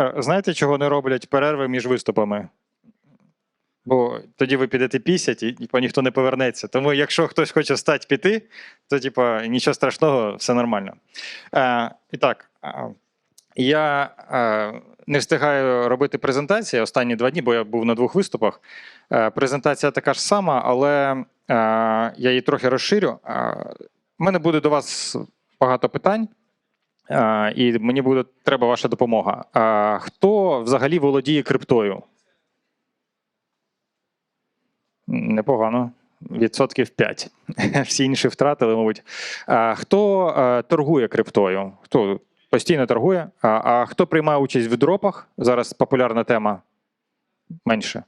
Е, Знаєте, чого не роблять перерви між виступами? Бо тоді ви підете пісять, і типу, ніхто не повернеться. Тому якщо хтось хоче встати піти, то типу, нічого страшного, все нормально. Е, і так, е, я е, не встигаю робити презентації останні два дні, бо я був на двох виступах. Е, презентація така ж сама, але е, я її трохи розширю. Е, у мене буде до вас багато питань. Е, І мені буде треба ваша допомога. Хто взагалі володіє криптою? Непогано. Відсотків 5. Всі інші втратили, мабуть. Хто е, торгує криптою? Хто постійно торгує? А, хто приймає участь в дропах? Зараз популярна тема менше.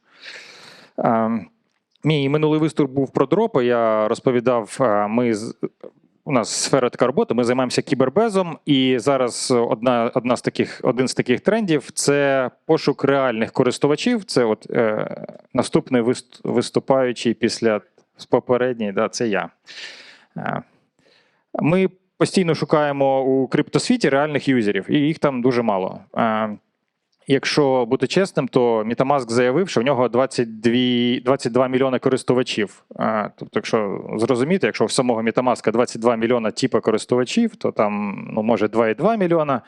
Мій минулий виступ був про дропи. Я розповідав, ми з- у нас сфера така роботи, ми займаємося кібербезом, і зараз одна, одна з таких, один з таких трендів це пошук реальних користувачів. Це от е, наступний вист- виступаючий після попередньої, да, це я. Е, Ми постійно шукаємо у криптосвіті реальних юзерів, і їх там дуже мало. Якщо бути чесним, то Metamask заявив, що в нього 22, 22 мільйони користувачів. Тобто, якщо зрозуміти, якщо в самого Metamask 22 мільйона типу користувачів, то там ну, може 2,2 мільйона,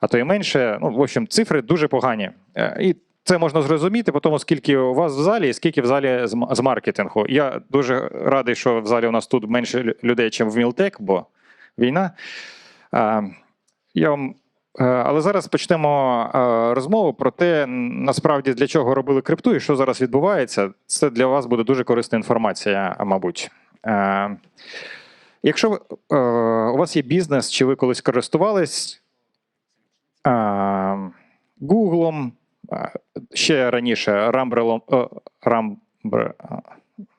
а то і менше. Ну, в общем, цифри дуже погані. Е, І це можна зрозуміти по тому, скільки у вас в залі і скільки в залі з маркетингу. Я дуже радий, що в залі у нас тут менше людей, ніж в Мілтек, бо війна. Я вам Але зараз почнемо е, розмову про те, насправді для чого робили крипту і що зараз відбувається. Це для вас буде дуже корисна інформація, мабуть. Е, Якщо е, у вас є бізнес, чи ви колись користувались е, е, ще раніше Рамбрелом, е, Рамбр, е,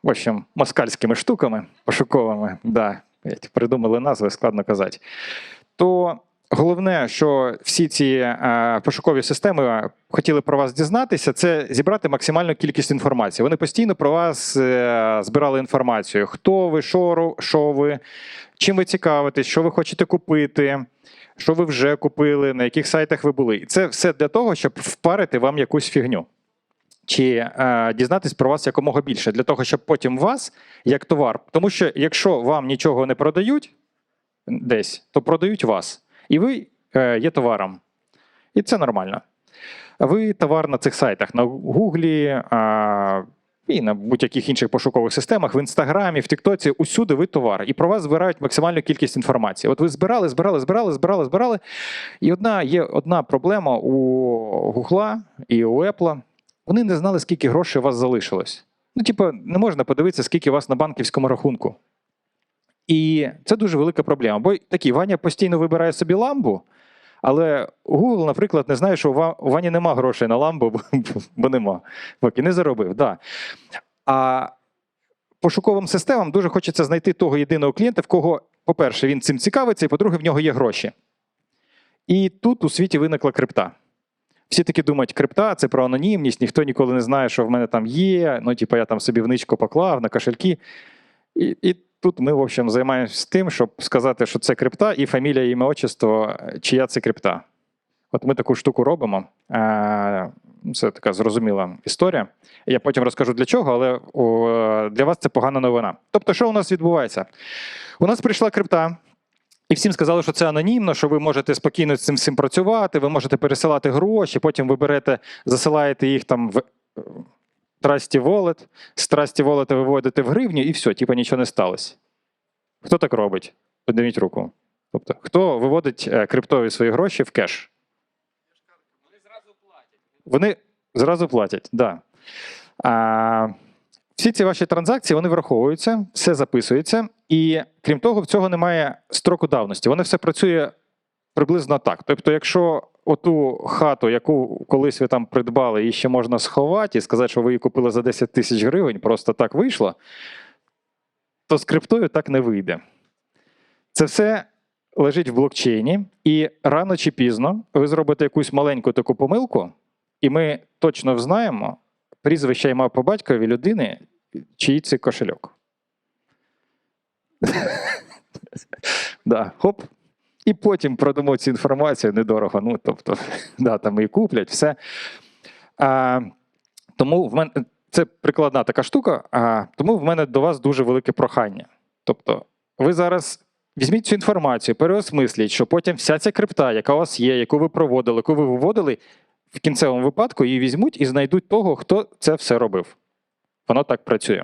в общем, москальськими штуками пошуковими, да, придумали назви, складно казати, то Головне, що всі ці е, пошукові системи хотіли про вас дізнатися, це зібрати максимальну кількість інформації. Вони постійно про вас е, збирали інформацію: хто ви, що, що ви, чим ви цікавитесь, що ви хочете купити, що ви вже купили, на яких сайтах ви були. І це все для того, щоб впарити вам якусь фігню. Чи е, дізнатись про вас якомога більше, для того, щоб потім вас як товар. Тому що якщо вам нічого не продають десь, то продають вас. І ви е, є товаром. І це нормально. Ви товар на цих сайтах, на Гуглі і на будь-яких інших пошукових системах, в Інстаграмі, в Тіктоці, усюди ви товар. І про вас збирають максимальну кількість інформації. От ви збирали, збирали, збирали, збирали, збирали. І одна є одна проблема у Гугла і у Apple. Вони не знали, скільки грошей у вас залишилось. Ну, типу, не можна подивитися, скільки у вас на банківському рахунку. І це дуже велика проблема. Бо такий Ваня постійно вибирає собі ламбу, але Google, наприклад, не знає, що у Вані нема грошей на ламбу, бо нема. Поки не заробив. Да. А пошуковим системам дуже хочеться знайти того єдиного клієнта, в кого, по-перше, він цим цікавиться, і по-друге, в нього є гроші. І тут у світі виникла крипта. Всі таки думають, крипта це про анонімність, ніхто ніколи не знає, що в мене там є. Ну, типу, я там собі в ничку поклав на кошельки. І, і тут ми, в общем, займаємося тим, щоб сказати, що це крипта, і фамілія, ім'я, отчество, чия це крипта. От ми таку штуку робимо. Е, Це така зрозуміла історія. Я потім розкажу для чого, але для вас це погана новина. Тобто, що у нас відбувається? У нас прийшла крипта. І всім сказали, що це анонімно, що ви можете спокійно з цим всім працювати, ви можете пересилати гроші, потім ви берете, засилаєте їх там в Trusty Wallet, з Trusty Wallet виводите в гривню, і все, типу нічого не сталося. Хто так робить? Підніміть руку. Тобто, хто виводить е, криптові свої гроші в кеш? Вони зразу платять, Вони так. Да. Всі ці ваші транзакції вони враховуються, все записується, і крім того, в цього немає строку давності. Воно все працює приблизно так. Тобто, якщо оту хату, яку колись ви там придбали, її ще можна сховати і сказати, що ви її купили за 10 тисяч гривень, просто так вийшло, то з криптою так не вийде. Це все лежить в блокчейні, і рано чи пізно ви зробите якусь маленьку таку помилку, і ми точно взнаємо прізвище ім'я по батькові людини, чиї це кошельок. да, хоп. І потім продамо цю інформацію недорого. Ну, тобто, да, там і куплять, все. А, тому в мене це прикладна така штука, а, тому в мене до вас дуже велике прохання. Тобто, ви зараз візьміть цю інформацію, переосмисліть, що потім вся ця крипта, яка у вас є, яку ви проводили, яку ви виводили, в кінцевому випадку її візьмуть і знайдуть того, хто це все робив. Воно так працює.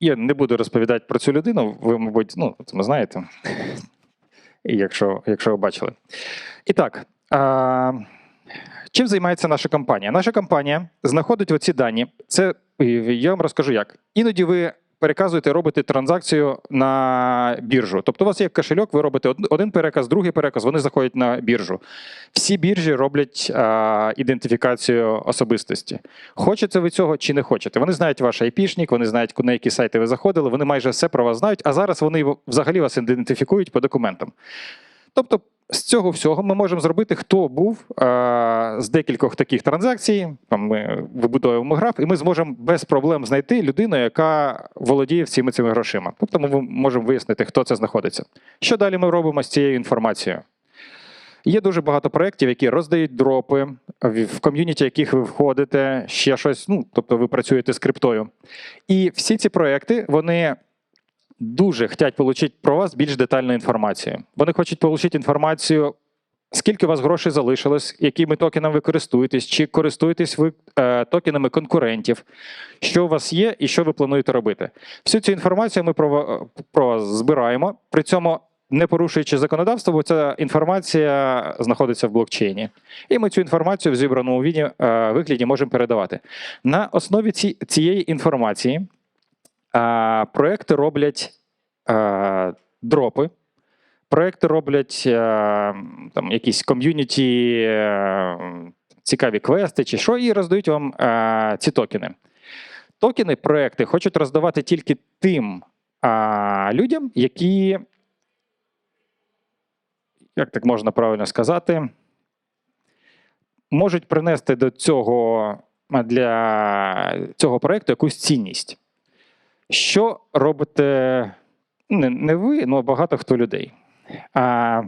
Я не буду розповідати про цю людину, ви, мабуть, ну, ви знаєте, якщо, якщо ви бачили. І так, а, чим займається наша компанія? Наша компанія знаходить оці дані. Це я вам розкажу як. Іноді ви переказуєте, робите транзакцію на біржу. Тобто, у вас є кошельок, ви робите один переказ, другий переказ, вони заходять на біржу. Всі біржі роблять а, ідентифікацію особистості. Хочете ви цього чи не хочете? Вони знають ваш айпішник, вони знають, на які сайти ви заходили, вони майже все про вас знають, а зараз вони взагалі вас ідентифікують по документам. Тобто, з цього всього ми можемо зробити, хто був а, з декількох таких транзакцій. Там ми вибудовуємо граф, і ми зможемо без проблем знайти людину, яка володіє всіми цими грошима. Тобто ми можемо вияснити, хто це знаходиться. Що далі ми робимо з цією інформацією? Є дуже багато проєктів, які роздають дропи, в ком'юніті, яких ви входите, ще щось. Ну, тобто ви працюєте з криптою. І всі ці проекти, вони дуже хочуть отримати про вас більш детальну інформацію. Вони хочуть отримати інформацію, скільки у вас грошей залишилось, якими токенами ви користуєтесь, чи користуєтесь ви е, токенами конкурентів, що у вас є і що ви плануєте робити. Всю цю інформацію ми про, про вас збираємо. При цьому. Не порушуючи законодавство, бо ця інформація знаходиться в блокчейні. І ми цю інформацію в зібраному е, вигляді можемо передавати. На основі ці, цієї інформації а, Проекти роблять а, дропи, проекти роблять а, там, якісь ком'юніті, цікаві квести чи що, і роздають вам а, ці токени. Токени, проекти хочуть роздавати тільки тим а, людям, які, як так можна правильно сказати, можуть принести до цього для цього проекту якусь цінність. Що робите не не ви, але багато хто людей. А,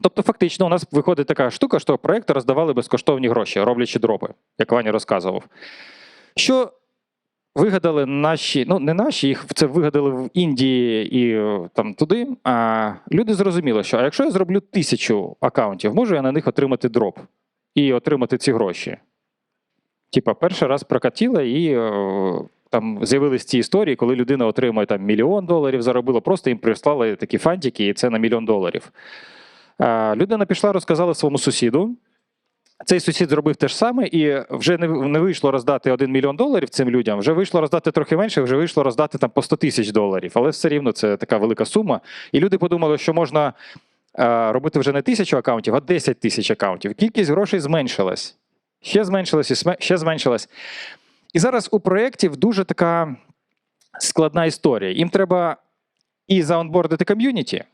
Тобто, фактично, у нас виходить така штука, що проекти роздавали безкоштовні гроші, роблячи дропи, як Ваня розказував. Що вигадали наші, ну не наші, їх це вигадали в Індії і там туди. А люди зрозуміли, що а якщо я зроблю тисячу аккаунтів, можу я на них отримати дроп і отримати ці гроші. Типа, перший раз прокатіло і там з'явились ці історії, коли людина отримує там мільйон доларів, заробила, просто їм прислали такі фантики, і це на мільйон доларів. А, людина пішла, розказала своєму сусіду. Цей сусід зробив те ж саме, і вже не не вийшло роздати 1 мільйон доларів цим людям, вже вийшло роздати трохи менше, вже вийшло роздати там по 100 тисяч доларів. Але все рівно це така велика сума. І люди подумали, що можна а, робити вже не тисячу акаунтів, а 10 тисяч акаунтів. Кількість грошей зменшилась. Ще зменшилась і ще зменшилась. І зараз у проєктів дуже така складна історія. Їм треба і заонбордити ком'юніті,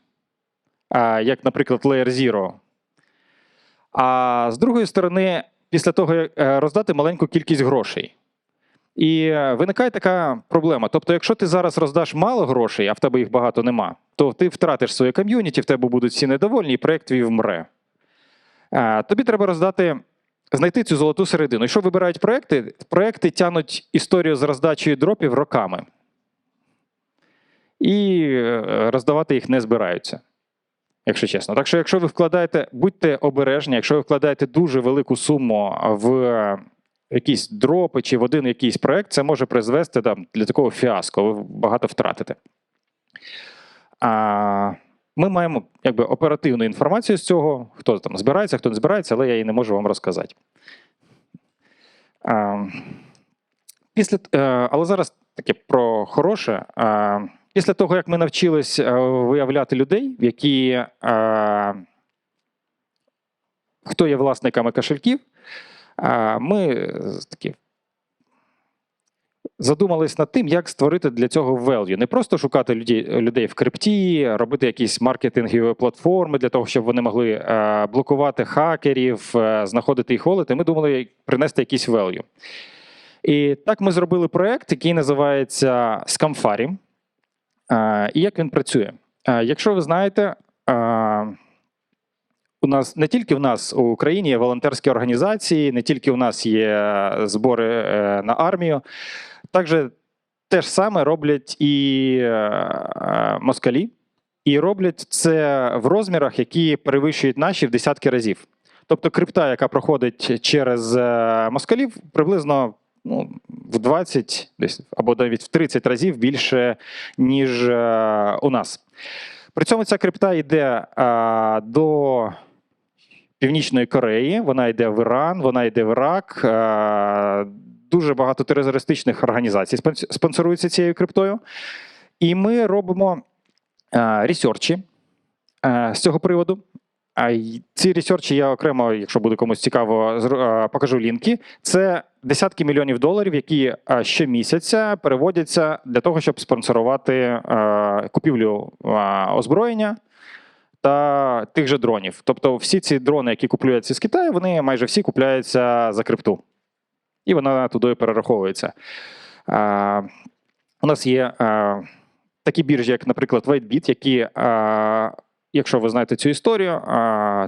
як, наприклад, Layer Zero. А з другої сторони, після того е, роздати маленьку кількість грошей. І виникає така проблема. Тобто, якщо ти зараз роздаш мало грошей, а в тебе їх багато нема, то ти втратиш своє ком'юніті, в тебе будуть всі недовольні, і проєкт твій вмре. Тобі треба роздати знайти цю золоту середину. І що вибирають проекти? Проекти тянуть історію з роздачею дропів роками. І е, роздавати їх не збираються, якщо чесно. Так що, якщо ви вкладаєте, будьте обережні, якщо ви вкладаєте дуже велику суму в якісь дропи чи в один якийсь проект, це може призвести там, для такого фіаско, ви багато втратите. А, ми маємо якби, оперативну інформацію з цього, хто там збирається, хто не збирається, але я її не можу вам розказати. Після, е, Але зараз таке про хороше. Після того, як ми навчились е, виявляти людей, які хто є власниками кошельків, ми такі задумались над тим, як створити для цього value. Не просто шукати людей людей в крипті, робити якісь маркетингові платформи для того, щоб вони могли е, блокувати хакерів, е, знаходити і холити. Ми думали принести якийсь value. І так ми зробили проект, який називається Scamfari. Е, і як він працює? Якщо ви знаєте, у нас не тільки в нас у Україні є волонтерські організації, не тільки у нас є збори на армію, також те ж саме роблять і е, е, москалі, і роблять це в розмірах, які перевищують наші в десятки разів. Тобто крипта, яка проходить через е, москалів, приблизно ну, в 20 десь, або навіть в 30 разів більше, ніж у нас. При цьому ця крипта йде до Північної Кореї, вона йде в Іран, вона йде в Ірак. Дуже багато терористичних організацій спонс- спонсоруються цією криптою. І ми робимо е, ресерчі е, з цього приводу. А ці ресерчі я окремо, якщо буде комусь цікаво, е, покажу лінки. Це десятки мільйонів доларів, які щомісяця переводяться для того, щоб спонсорувати купівлю озброєння та тих же дронів. Тобто, всі ці дрони, які купуються з Китаю, вони майже всі купляються за крипту. І вона туди перераховується. У нас є такі біржі, як, наприклад, WhiteBit, які, якщо ви знаєте цю історію,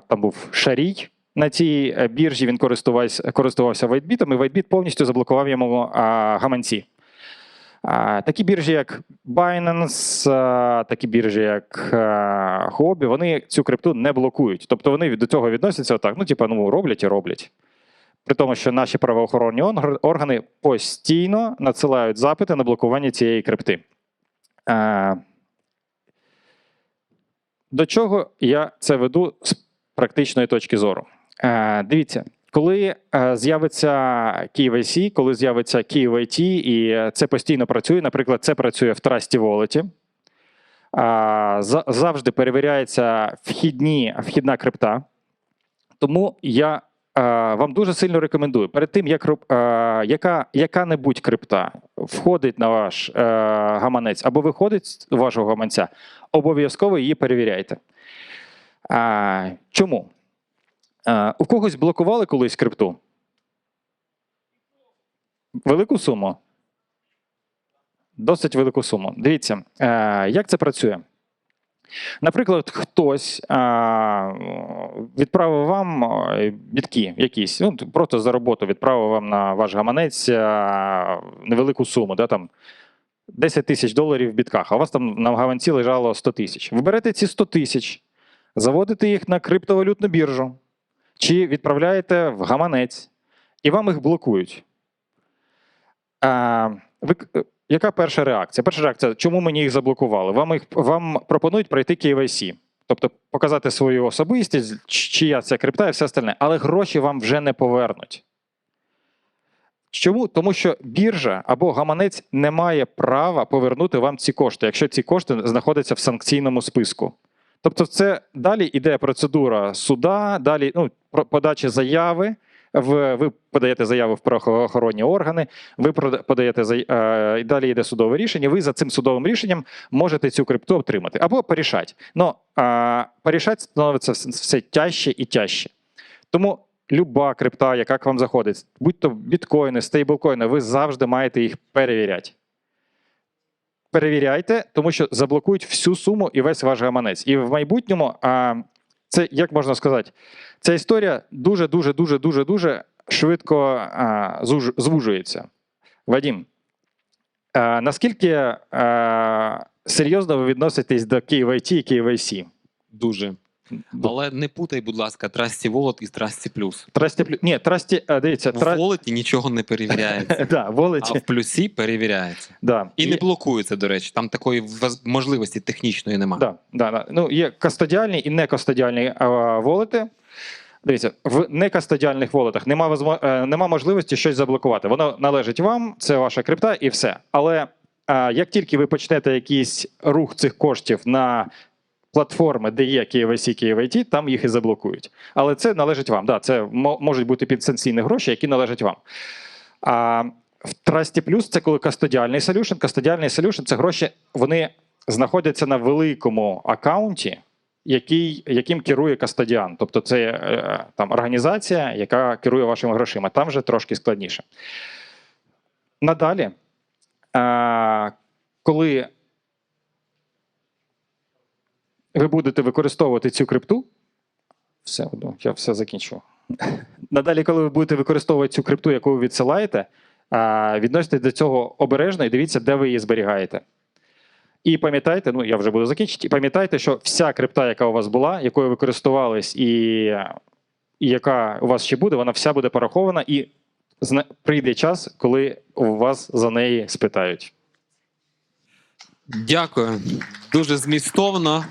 там був Шарій. На цій е, біржі він користувався, користувався WhiteBit, і WhiteBit повністю заблокував йому е, гаманці. А, Такі біржі, як Binance, а, такі біржі, як е, Huobi, вони цю крипту не блокують. Тобто вони до цього відносяться отак: ну, типа, ну, роблять і роблять. При тому, що наші правоохоронні органи постійно надсилають запити на блокування цієї крипти. Е, До чого я це веду з практичної точки зору? Е, Дивіться, коли е, з'явиться KYC, коли з'явиться KYT, і це постійно працює, наприклад, це працює в Trusty Wallet, завжди перевіряється вхідні, вхідна крипта. Тому я вам дуже сильно рекомендую, перед тим, як е, яка, яка-небудь крипта входить на ваш е, гаманець або виходить з вашого гаманця, обов'язково її перевіряйте. Чому? У когось блокували колись крипту? Велику суму? Досить велику суму. Дивіться, е, як це працює. Наприклад, хтось а, відправив вам бітки якісь, ну, просто за роботу відправив вам на ваш гаманець а, невелику суму, да, там 10 тисяч доларів в бітках, а у вас там на гаманці лежало 100 тисяч. Ви берете ці 100 тисяч, заводите їх на криптовалютну біржу чи відправляєте в гаманець, і вам їх блокують. А, ви, яка перша реакція? Перша реакція, чому мені їх заблокували? Вам, їх, вам пропонують пройти KYC, тобто показати свою особистість, чия це крипта і все остальне, але гроші вам вже не повернуть. Чому? Тому що біржа або гаманець не має права повернути вам ці кошти, якщо ці кошти знаходяться в санкційному списку. Тобто, це далі йде процедура суда, далі ну, подача заяви. Ви подаєте заяву в правоохоронні органи, ви подаєте е, і далі йде судове рішення. Ви за цим судовим рішенням можете цю крипту отримати або порішати. Ну порішати становиться все тяжче і тяжче. Тому люба крипта, яка к вам заходить, будь-то біткоїни, стейблкоїни, ви завжди маєте їх перевіряти. Перевіряйте, тому що заблокують всю суму і весь ваш гаманець. І в майбутньому, а, це як можна сказати, ця історія дуже, дуже, дуже, дуже, дуже швидко а, звужується. Вадім, а, наскільки а, серйозно ви відноситесь до KYT і KYC? Дуже. Але не путай, будь ласка, Trusty Wallet із Trusty Plus. Трасті плю- Ні, трасті, а, дивіться, В тра... Wallet нічого не перевіряється, да, а в плюсі перевіряється. да. І не блокується, до речі. Там такої можливості технічної немає. Да, да, да. Ну, є кастодіальні і некастодіальні а, волети. Дивіться, в некастодіальних волетах нема, возмо- е, нема можливості щось заблокувати. Воно належить вам, це ваша крипта і все. Але а, як тільки ви почнете якийсь рух цих коштів на платформи, де є KYC, KYT, там їх і заблокують. Але це належить вам. Да, це можуть бути підсанкційні гроші, які належать вам. А в Trusty Plus це коли кастодіальний солюшн. Кастодіальний солюшн це гроші, вони знаходяться на великому акаунті, який, яким керує кастодіан. Тобто це е, там організація, яка керує вашими грошима. Там вже трошки складніше. Надалі, коли ви будете використовувати цю крипту, все я все закінчу. Надалі, коли ви будете використовувати цю крипту, яку ви відсилаєте, а, відноситесь до цього обережно і дивіться, де ви її зберігаєте. І пам'ятайте, ну я вже буду закінчити, і пам'ятайте, що вся крипта, яка у вас була, якою ви користувались, і, і яка у вас ще буде, вона вся буде порахована, і прийде час, коли у вас за неї спитають. Дякую. Дуже змістовно.